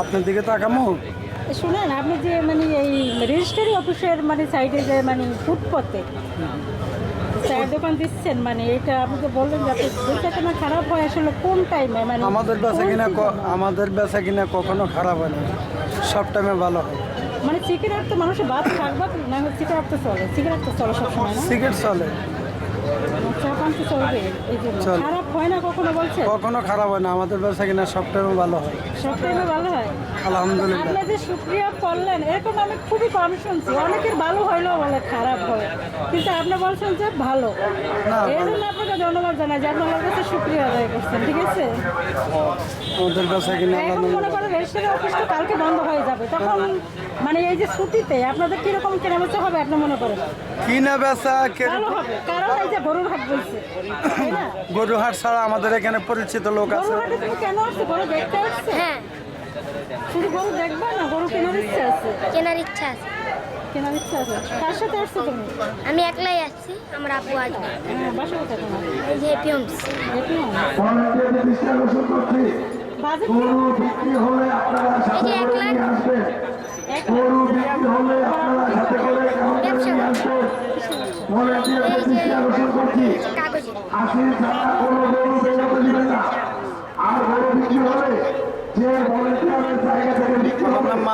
আপনার দিকে তাকামো? শুনেন আপনি যে মানে এই রেজিস্ট্রারি অফিসের মানে সাইডে যে মানে ফুটপথে চায়ের দোকান দিচ্ছেন মানে এটা আপনি তো বললেন যে দুইটা খারাপ হয় আসলে কোন টাইমে মানে আমাদের বেচা কিনা আমাদের বেচা কিনা কখনো খারাপ হয় না। সব টাইমে ভালো হয়। মানে সিগারেট তো মানুষের বাদ থাকবে না সিগারেট তো চলে। সিগারেট তো চলে সবসময় সিগারেট চলে। খারাপ হয় না কখনো বলছে কখনো খারাপ হয় না আমাদের ব্যবসা কিনা সব টাইমে ভালো হয়। সব টাইমে ভালো হয়? আলহামদুলিল্লাহ। আপনি যে শুক্রিয়া করলেন এরকম আমি খুবই কম শুনছি। অনেকের ভালো হইলেও বলে খারাপ হয়। কিন্তু আপনি বলছেন যে ভালো। না, এই জন্য আপনাকে ধন্যবাদ জানাই যে আপনার কাছে শুক্রিয়া আদায় করছেন ঠিক আছে? আমাদের বেচা কিনা এখন মনে করেন রেজিস্ট্রারি অফিস তো কালকে বন্ধ হয়ে যাবে। তখন মানে এই যে ছুটিতে আপনাদের কীরকম কেনাবেচা হবে আপনি মনে করেন? কিনা বেচা ভালো হবে কারণ এই যে গরুর হাট বলছে তাই না? গরুহাট ছাড়া আমাদের এখানে পরিচিত লোক আছে। গরুর হাটে তুমি কেন আসছে? গরু দেখতে আসছে? হ্যাঁ। শুধু গরু দেখবা না? গরু কেনার ইচ্ছে আছে? কেনার ইচ্ছা আছে। কেনার ইচ্ছা আছে? কার সাথে আসছো তুমি? আমি একলাই আসছি আমার আপু আসবে হ্যাঁ বাসা কোথায় তোমার? এই যে হ্যাপি হোমস দেখুন অনেকের দৃষ্টি আকর্ষণ করছি বাজেট বিক্রি হলে আপনারা সাথে এই যে এক করে আসবেন গরু বিক্রি হলে আপনারা সাথে করে ব্যবসা আসবেন? ভলেন্টিয়ারদের এই যে আকর্ষণ করছি। এই যে কাগজে। আসির ছাড়া কোনো গরু বেরোতে দিবেন না। আর গরু বিক্রি হলে যে জায়গা থেকে বিক্রি আমার হবে নাম